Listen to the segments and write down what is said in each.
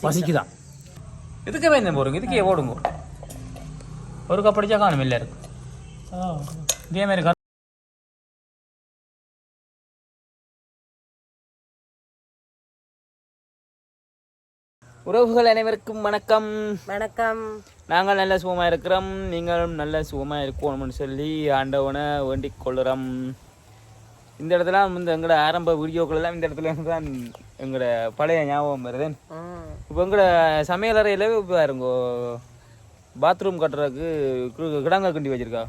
பசிக்குதான் இதுக்கே பயந்தேன் போறீங்க இதுக்கே ஓடுங்க ஒரு கப் அடிச்சா காணும் இல்லை இருக்கு இதே மாதிரி உறவுகள் அனைவருக்கும் வணக்கம் வணக்கம் நாங்கள் நல்ல சுகமாக இருக்கிறோம் நீங்களும் நல்ல சுகமாக இருக்கணும்னு சொல்லி ஆண்டவனை வேண்டிக் கொள்ளுறோம் இந்த இடத்துல இந்த எங்களோட ஆரம்ப வீடியோக்கள் எல்லாம் இந்த இடத்துல இருந்து தான் எங்களோட பழைய ஞாபகம் வருது. இப்போ எங்களோட சமையலறையில் பாருங்க பாத்ரூம் கட்டுறதுக்கு கிடங்க கிண்டி வச்சிருக்கா.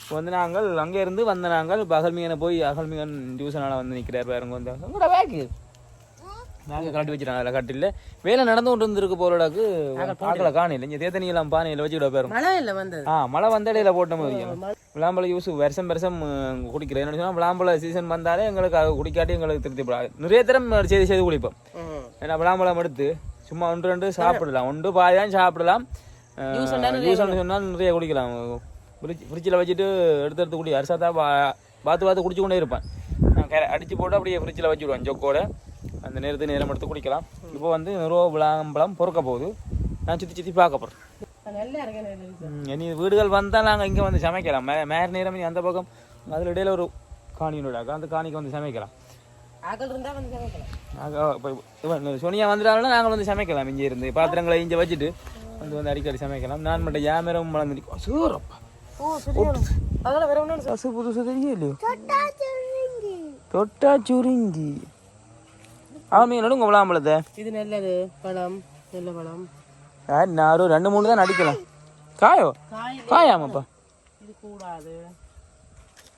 இப்போ வந்து நாங்கள் அங்கே இருந்து வந்த நாங்கள் அகல்மிகனை போய் அகல்மிகன் டியூசனால் வந்து நிற்கிறார் பாருங்க வந்து எங்களோட பேக்கு நாங்கள் கட்டி வச்சிருக்காங்க கட்டில வேலை நடந்து கொண்டு இருந்திருக்கு போலடாக்கு. பார்க்கல காணையில் இங்கே தேத்தனியெல்லாம் பானையில் வச்சுக்கிட பாருங்க. மழை இல்லை வந்தது. ஆ மழை வந்த இடையில போட்ட மாதிரி விளாம்பழ யூஸ் வருஷம் வருஷம் குடிக்கிறேன். என்ன சொன்னால் விளாம்பழ சீசன் வந்தாலே எங்களுக்கு குடிக்காட்டி எங்களுக்கு திருப்தி. நிறைய தரம் செய்து செய்து குடிப்போம். ம். ஏன்னா விளாம்பழம் எடுத்து சும்மா ஒன்று ரெண்டு சாப்பிடலாம். ஒன்று பாதி தான் சாப்பிடலாம் ஜூஸ் சொன்னால் நிறைய குடிக்கலாம். ஃப்ரிட்ஜ் ஃப்ரிட்ஜில் வச்சுட்டு எடுத்து எடுத்து குடி. அரிசாத்தா பா பார்த்து பார்த்து குடிச்சு கொண்டே இருப்பேன். நான் கே அடிச்சு போட்டு அப்படியே ஃப்ரிட்ஜில் வச்சுடுவேன் ஜொக்கோட. அந்த நேரத்து நேரம் எடுத்து குடிக்கலாம். இப்போ வந்து நிறுவ விளாம்பழம் பொறுக்க போகுது. நான் சுற்றி சுற்றி பார்க்க போகிறேன் இனி வீடுகள் வந்தால் நாங்கள் இங்கே வந்து சமைக்கலாம். மே மேர் நேரம் அந்த பக்கம் அதில் இடையில ஒரு காணியோட அந்த காணிக்கு வந்து சமைக்கலாம். சோனியா வந்துட்டாலும் நாங்கள் வந்து சமைக்கலாம். இங்கே இருந்து பாத்திரங்களை இங்கே வச்சுட்டு வந்து வந்து அடிக்கடி சமைக்கலாம். நான் மட்டும் ஜாமரம் வளர்ந்துருக்கோம் சூரப்பா. பசு புதுசு தெரியலையோ தொட்டா சுருங்கி. ஆமாம் நடுங்க விளாம்பழத்தை இது நல்லது. பழம் நல்ல பழம். நான் ஒரு ரெண்டு மூணு தான் அடிக்கலாம். காயோ? காய் காயாமாப்பா. இது கூடாது.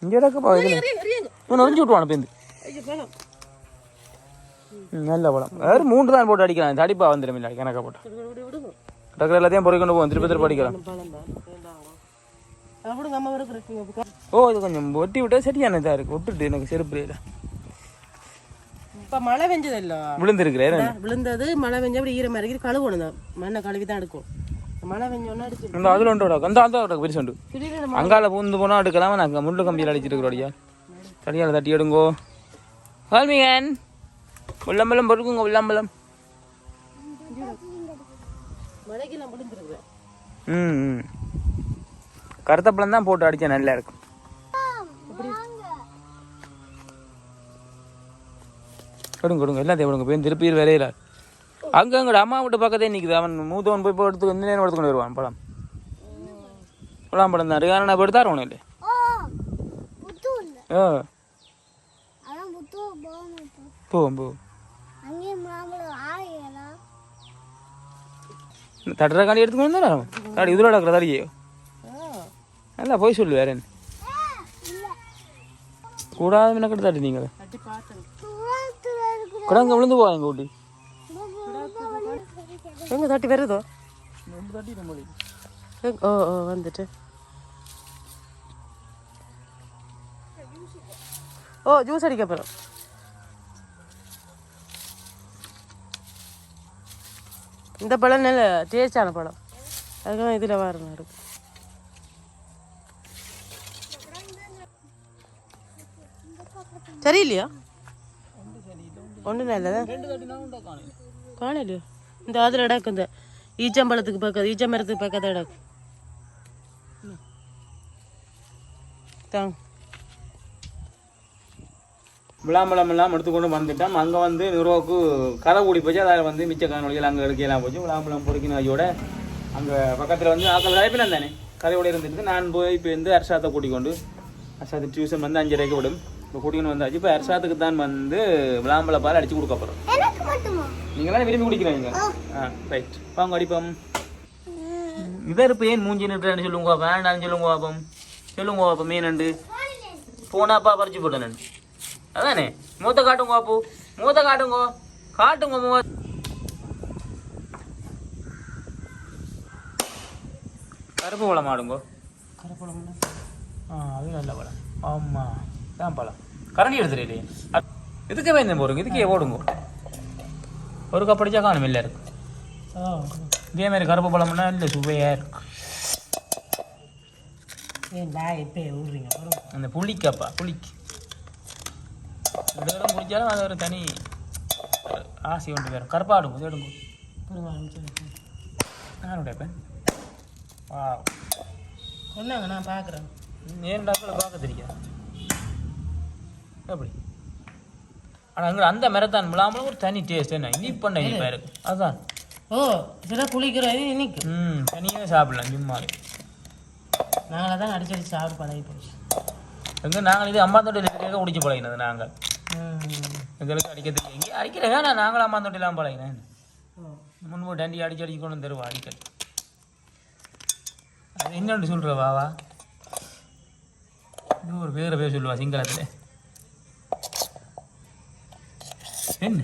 இங்கே இடக்குப்பா இதில். இவன் ஒழிஞ்சு விட்டுவான் பேருந்து ஐயோ பழம் ம், நல்ல பழம் வேறு மூன்று தான் போட்டு அடிக்கலாம். தடிப்பா வந்துடும் இல்லை கணக்கா போட்டு. டக்குற எல்லாத்தையும் பொறி கொண்டு போவோம். திருப்பி திருப்பி அடிக்கலாம். ஓ இது கொஞ்சம் ஒட்டி விட்டா சரியான இதாக இருக்கு. விட்டுட்டு எனக்கு செருப்பு இல்லை. இப்போ மழை பெஞ்சது இல்லை விழுந்திருக்கிறேன் விழுந்தது மழை பெஞ்ச அப்படி ஈரம் இறக்கி கழுவணும். தான் மண்ணை கழுவி தான் எடுக்கும். அந்த அதில் ஒன்று அந்த அந்த பெருசு உண்டு அங்கால பூந்து போனால் எடுக்கலாம். நாங்கள் முள்ளு கம்பியில் அடிச்சிட்டு இருக்கிறோடியா தடியால் தட்டி எடுங்கோ. கால்மிகன். உள்ளம்பலம் பொறுக்குங்க உள்ளம்பலம் ம் ம். கருத்தப்பழம் தான் போட்டு அடித்தா நல்லா இருக்கும். கொடுங்க கொடுங்க. எல்லாத்தையும் கொடுங்க. போய் திருப்பி வரையில அங்கே எங்கட அம்மா வீட்டு பக்கத்தே நிற்குது அவன் மூத்தவன் போய் போய் எடுத்து இந்த நேரம் எடுத்துக்கொண்டு வருவான் பழம். பழம் பழம் தான் இருக்கு ஆனால் நான் எடுத்தாரு ஒன்றும் இல்லை ஓ போவோம் போவோம் தட்டுற காண்டி எடுத்துக்கணும் தானே காடி இதில் நடக்கிற தாடியோ நல்லா போய் சொல்லு வேற என்ன? கூடாத மெனக்கட்டு தாட்டி நீங்கள் தட்டி பார்த்தேன் கிடங்க விழுந்து போவாங்க ஊட்டி? எங்க தட்டி வருதோ? ஓ ஓ வந்துட்டு. ஓ ஜூஸ் அடிக்க போகிறோம் இந்த பழம் நல்ல டேஸ்டான பழம் அதுக்காக இதில் வரணும் இருக்கு. சரியில்லையா? ஒன்றும் நல்லதா காணலையோ? இந்த அதில் இடக்கு இந்த ஈச்சம்பழத்துக்கு பக்கத்து ஈச்ச மரத்துக்கு பக்கத்து இடக்கு தாங்க. விளாம்பழம் எல்லாம் எடுத்துக்கொண்டு வந்துட்டோம். அங்கே வந்து நிறுவக்கு கரை கூடி போச்சு. அதில் வந்து மிச்ச கனொழிகள் அங்கே எடுக்கலாம் போச்சு. விளாம்பழம் பொறுக்கின ஐயோட அங்கே பக்கத்தில் வந்து ஆக்கள் அழைப்பினம் தானே? கதையோட இருந்துட்டு நான் போய் இப்போ வந்து அர்ஷாத்தை கூட்டிக்கொண்டு அர்ஷாத்து டியூஷன் வந்து அஞ்சரைக்கு விடும். இப்போ கூட்டிக்கொண்டு வந்தாச்சு. இப்போ அர்ஷாத்துக்கு தான் வந்து விளாம்பழ பால் அடிச்சு கொடுக்க போகிறோம் நீங்களாம் விரும்பி குடிக்கிறீங்க? ஆ ரைட் வாங்க அடிப்போம். இவர் இப்போ ஏன் மூஞ்சி நிட்டுறேன்னு சொல்லுங்க வேண்டாம்னு சொல்லுங்க பாப்போம். சொல்லுங்க பாப்போம் மீனண்டு போனாப்பா பறிச்சு போட்டேன் நான். அதானே? மூத்த காட்டுங்க பாப்பு மூத்த காட்டுங்க. காட்டுங்க மூ கருப்பு பழம் ஆடுங்க. ஆ அது நல்ல பழம். ஆமாம் தான் பழம். கரண்டி எடுத்துருக்கே இதுக்கே பயந்தேன் போடுங்க இதுக்கே ஓடுங்க ஒரு கப் அடிச்சா காணும் இல்லை இருக்கு. இதே மாதிரி கருப்பு பழம்னா இல்லை சுவையாக இருக்கு. ஏன்டா இப்போ விடுறீங்க அந்த புளிக்கப்பா புளிக்கு. ரெண்டு தடவை குடிச்சாலும் அது ஒரு தனி ஆசி ஒன்று பேரும் கருப்பாடு எடுங்க நான் உடைப்பேன் வா சொன்னாங்க நான் பார்க்குறேன். நேரம் டாக்கில் பார்க்க தெரியாது. எப்படி? ஆனால் அங்கே அந்த மரத்தான் விழாமலும் ஒரு தனி டேஸ்ட் என்ன? இனிப்பண்ண இனிப்பாக இருக்கு. அதுதான் ஓ சில குளிக்கிறது இன்னைக்கு. ம் தனியாக சாப்பிடலாம் சும்மா நாங்கள தான் அடிச்சடி சாப்பிட்டு பழகி போச்சு. எங்கே நாங்கள் இது அம்மா தொட்டியில் இருக்க குடிச்சு பழகினது நாங்கள். எங்களுக்கு அடிக்கிறதுக்கு தெரியும் எங்கே அடிக்கிற வேணாம் நாங்களும் அம்மா தொட்டிலாம் பழகினேன். ஓ. முன்பு டண்டி அடிச்சு அடிச்சு கொண்டு வந்து தருவா அடிக்கடி. அது என்னன்னு சொல்கிற வாவா இன்னும் ஒரு பேரை பேர் சொல்லுவா சிங்களத்தில். என்ன?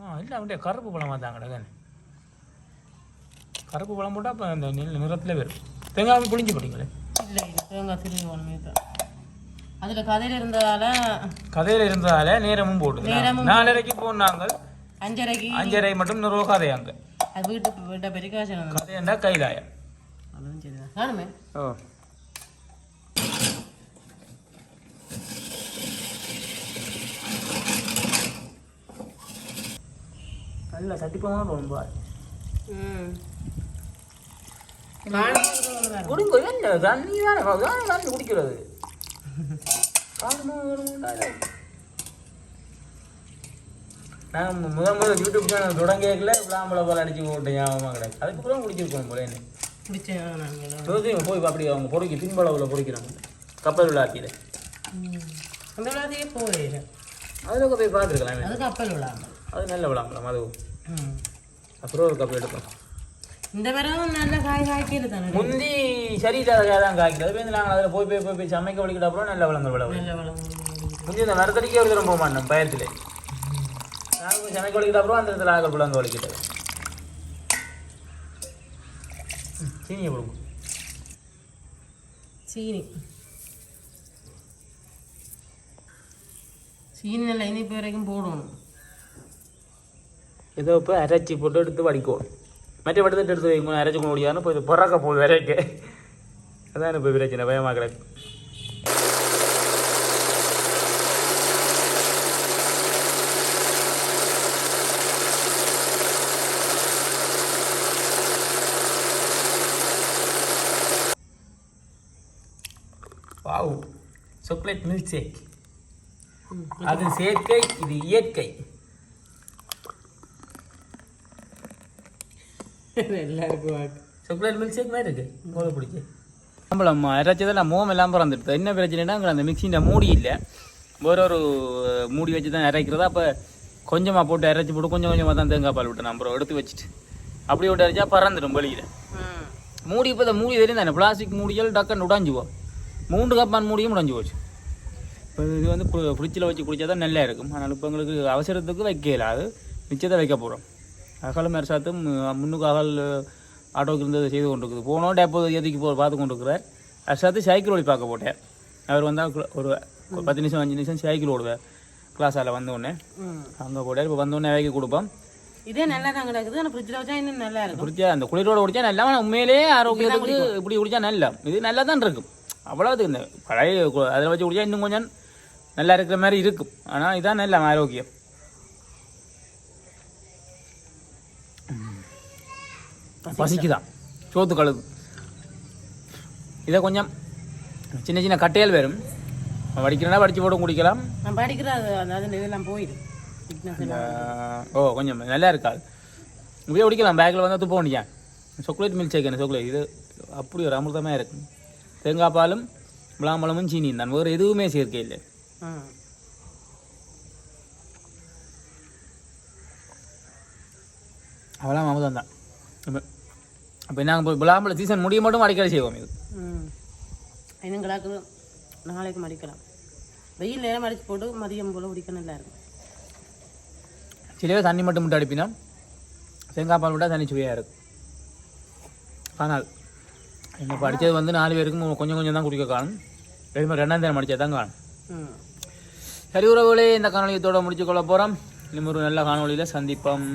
ஆ இல்லை அப்படியே கருப்பு பழம் பார்த்தாங்கடா கருப்பு பழம் போட்டால் அப்போ அந்த நெல் நிறத்தில் வரும். தேங்காய் புளிஞ்சு போட்டிங்களே? இல்லை தேங்காய் திருவி தான். அதில் கதையில் இருந்ததால கதையில் இருந்ததால நேரமும் போட்டு நேரமும் நாலரைக்கு போனாங்க அஞ்சரைக்கு அஞ்சரை மட்டும் நிறுவ கதையாங்க அது வீட்டு வீட்டை பெருக்காசனம் கதையண்டா கைலாயம். அதுவும் சரிதான். காணுமே? ஓ. நல்ல சட்டிப்பமாக ரொம்ப ம். குடுங்க தண்ணி தானே குடிக்கிறது? நான் முதல் முதல் யூடியூப் சேனல் தொடங்கியதுல விளாம்பழ பால் அடிச்சு போட்டேன் ஞாபகமாக கிடையாது அதுக்கப்புறம் குடிச்சிருக்கோம் போல என்ன ஜோதியும் போய் அப்படி அவங்க பொறுக்கி பின்பளவில் பொறுக்கிறாங்க. கப்பல் விழாத்தியில் அந்த விழாதையே போகல அதில் போய் பார்த்துருக்கலாம் அது கப்பல் விழாங்க அது நல்ல விளாம்பழம் அது ம். அப்புறம் ஒரு கப்பல் எடுப்போம். இந்த விரவும் நல்ல காய் காய்க்கிறது தானே முந்தி சரியில்லாத காய் தான் காய்க்கிறது போய் நாங்கள் அதில் போய் போய் போய் போய் சமைக்க வலிக்கிட்ட அப்புறம் நல்ல விளங்க விளவு நல்ல விளவு முந்தி இந்த மரத்தடிக்கே ஒரு தரம் போக மாட்டோம் பயத்தில். நாங்கள் போய் சமைக்க வலிக்கிட்ட அப்புறம் அந்த இடத்துல ஆக விளங்க வலிக்கிட்டது சீனியை கொடுக்கும் சீனி. சீனி நல்லா இனிப்பு வரைக்கும் போடணும். ஏதோ இப்போ அரைச்சி போட்டு எடுத்து வடிக்கணும் மற்ற வட்டத்தை எடுத்து வைக்கணும் அரைச்சி கொண்டு முடியாதுன்னு போய் இது பொறக்க போகுது வரைக்க அதான் இப்போ பிரச்சனை பயமாக கிடக்கு. வாவ் சாக்லேட் மில்க் ஷேக் அது செயற்கை இது இயற்கை. எல்லாருக்கும் வாக்கு சாக்லேட் மில்க் ஷேக் மாதிரி இருக்கு உங்களுக்கு பிடிச்சி நம்மளம் இறைச்சதில் மோம் எல்லாம் பிறந்துடுது என்ன பிரச்சனைனா அங்கே அந்த மிக்சிൻ്റെ மூடி இல்லை வேற ஒரு மூடி வச்சு தான் இறைக்கிறது அப்போ கொஞ்சமாக போட்டு இறைச்சி போட்டு கொஞ்சம் கொஞ்சமாக தான் தேங்காய் பால் விட்டு அப்புறம் எடுத்து வச்சுட்டு அப்படி விட்டு இறைச்சா பறந்துடும் வெளியில் மூடி இப்போ இந்த மூடி தெரியும் தானே பிளாஸ்டிக் மூடிகள் டக்குன்னு உடைஞ்சுவோம் மூன்று கப்பான் மூடியும் உடைஞ்சு போச்சு இப்போ இது வந்து ஃப்ரிட்ஜில் வச்சு குடிச்சா தான் நல்லா இருக்கும் ஆனால் இப்போ எங்களுக்கு அவசரத்துக்கு வைக்கல அது மிச்சத்தை வைக்க போகிறோம் அகலும் மெரசாத்தும் முன்னுக்கு அகல் ஆட்டோக்கு இருந்தது செய்து கொண்டு இருக்குது போனோம் டேப்போ எதுக்கு போ பார்த்து கொண்டு இருக்கிறார் அர்ஷாத்து சைக்கிள் ஓடி பார்க்க போட்டேன். அவர் வந்தால் ஒரு பத்து நிமிஷம் அஞ்சு நிமிஷம் சைக்கிள் ஓடுவேன். கிளாஸால் வந்த உடனே. ம். அங்கே போட்டார். இப்போ வந்த உடனே வைக்க கொடுப்போம். இதே நல்லா தான் கிடக்குது ஆனால் ஃப்ரிட்ஜில் வச்சா இன்னும் நல்லா இருக்கும். குடிச்சா அந்த குளிரோட குடிச்சா நல்லா உண்மையிலேயே ஆரோக்கியத்துக்கு இப்படி குடிச்சா நல்லா இது நல்லா தான் இருக்கும். அவ்வளோது இந்த பழைய அதில் வச்சு குடிச்சா இன்னும் கொஞ்சம் நல்லா இருக்கிற மாதிரி இருக்கும். ஆனால் இதான் நல்ல ஆரோக்கியம். பசிக்குதான் சோத்து கழுது இதை கொஞ்சம் சின்ன சின்ன கட்டையல் வரும் வடிக்கிறனா வடிச்சு போட்டு குடிக்கலாம். நான் போயிடும். ஓ கொஞ்சம் நல்லா இருக்காது இப்படியே குடிக்கலாம். பேக்கில் வந்து துப்ப வேண்டியா சாக்லேட் மில்க் ஷேக் என்ன சாக்லேட் இது அப்படி ஒரு அமிர்தமாக இருக்கும் தேங்காய் பாலும் விளாம்பழமும் சீனியும் தான். வேறு எதுவுமே சேர்க்கை இல்லை. அவெல்லாம் அமுதம் தான் இப்போ நாங்கள் விளாம்பழ சீசன் முடிய மட்டும் அடிக்கடி செய்வோம் இது கிடக்குது நாளைக்கு மடிக்கலாம் வெயில் நேரம் அடிச்சு போட்டு மதியம் போல் குடிக்க நல்லா இருக்கும் சில பேர் தண்ணி மட்டும் விட்டு அடிப்பினா தேங்காய் பால் விட்டால் தண்ணி சுவையாக இருக்கும் ஆனால் என்ன படித்தது வந்து நாலு பேருக்கும் கொஞ்சம் கொஞ்சம் தான் குடிக்க காணும் வெறும் ரெண்டாம் தேரம் அடித்தா தான் காணும் ம் சரி உறவுகளே இந்த காணொலியத்தோட முடிச்சு கொள்ள போகிறோம் இன்னும் ஒரு நல்ல காணொலியில் சந்திப்போம்